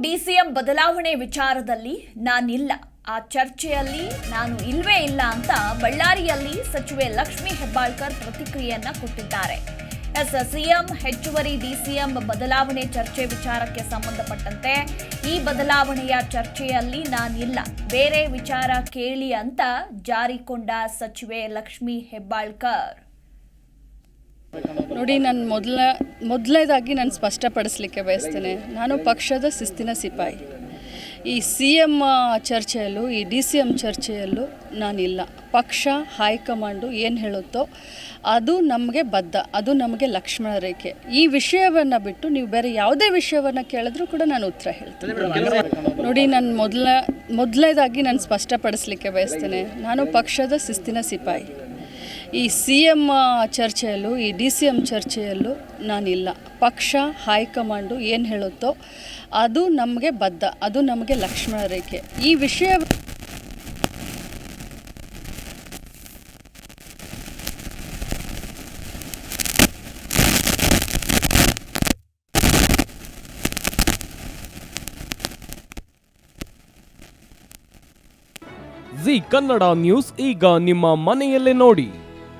DCM ಬದಲಾವಣೆ ವಿಚಾರದಲ್ಲಿ ನಾನಿಲ್ಲ. ಆ ಚರ್ಚೆಯಲ್ಲಿ ನಾನು ಇಲ್ವೇ ಇಲ್ಲ ಅಂತ ಬಳ್ಳಾರಿಯಲ್ಲಿ ಸಚಿವೆ ಲಕ್ಷ್ಮಿ ಹೆಬ್ಬಾಳ್ಕರ್ ಪ್ರತಿಕ್ರಿಯೆಯನ್ನ ಕೊಟ್ಟಿದ್ದಾರೆ. ಎಸ್ ಸಿಎಂ ಹೆಚ್ಚುವರಿ ಡಿಸಿಎಂ ಬದಲಾವಣೆ ಚರ್ಚೆ ವಿಚಾರಕ್ಕೆ ಸಂಬಂಧಪಟ್ಟಂತೆ ಈ ಬದಲಾವಣೆಯ ಚರ್ಚೆಯಲ್ಲಿ ನಾನಿಲ್ಲ. ಬೇರೆ ವಿಚಾರ ಕೇಳಿ ಅಂತ ಜಾರಿಕೊಂಡ ಸಚಿವೆ ಲಕ್ಷ್ಮಿ ಹೆಬ್ಬಾಳ್ಕರ್. ನೋಡಿ, ನಾನು ಮೊದಲ, ಮೊದಲನೇದಾಗಿ ನಾನು ಸ್ಪಷ್ಟಪಡಿಸ್ಲಿಕ್ಕೆ ಬಯಸ್ತೇನೆ. ನಾನು ಪಕ್ಷದ ಶಿಸ್ತಿನ ಸಿಪಾಯಿ. ಈ ಸಿ ಎಂ ಚರ್ಚೆಯಲ್ಲೂ, ಈ ಡಿ ಸಿ ಎಂ ಚರ್ಚೆಯಲ್ಲೂ ನಾನಿಲ್ಲ. ಪಕ್ಷ, ಹೈಕಮಾಂಡು ಏನು ಹೇಳುತ್ತೋ ಅದು ನಮಗೆ ಬದ್ಧ, ಅದು ನಮಗೆ ಲಕ್ಷ್ಮಣ ರೇಖೆ. ಈ ವಿಷಯವನ್ನು ಬಿಟ್ಟು ನೀವು ಬೇರೆ ಯಾವುದೇ ವಿಷಯವನ್ನು ಕೇಳಿದ್ರೂ ಕೂಡ ನಾನು ಉತ್ತರ ಹೇಳ್ತೀನಿ. ನೋಡಿ, ನಾನು ಮೊದಲ, ಮೊದಲನೇದಾಗಿ ನಾನು ಸ್ಪಷ್ಟಪಡಿಸ್ಲಿಕ್ಕೆ ಬಯಸ್ತೇನೆ. ನಾನು ಪಕ್ಷದ ಶಿಸ್ತಿನ ಸಿಪಾಯಿ. ಈ ಸಿ ಎಂ ಚರ್ಚೆಯಲ್ಲೂ, ಈ ಡಿ ಸಿ ಎಂ ಚರ್ಚೆಯಲ್ಲೂ ನಾನಿಲ್ಲ. ಪಕ್ಷ, ಹೈಕಮಾಂಡು ಏನು ಹೇಳುತ್ತೋ ಅದು ನಮಗೆ ಬದ್ಧ, ಅದು ನಮಗೆ ಲಕ್ಷ್ಮಣ ರೇಖೆ. ಈ ವಿಷಯ ಜಿ ಕನ್ನಡ ನ್ಯೂಸ್ ಈಗ ನಿಮ್ಮ ಮನೆಯಲ್ಲೇ ನೋಡಿ.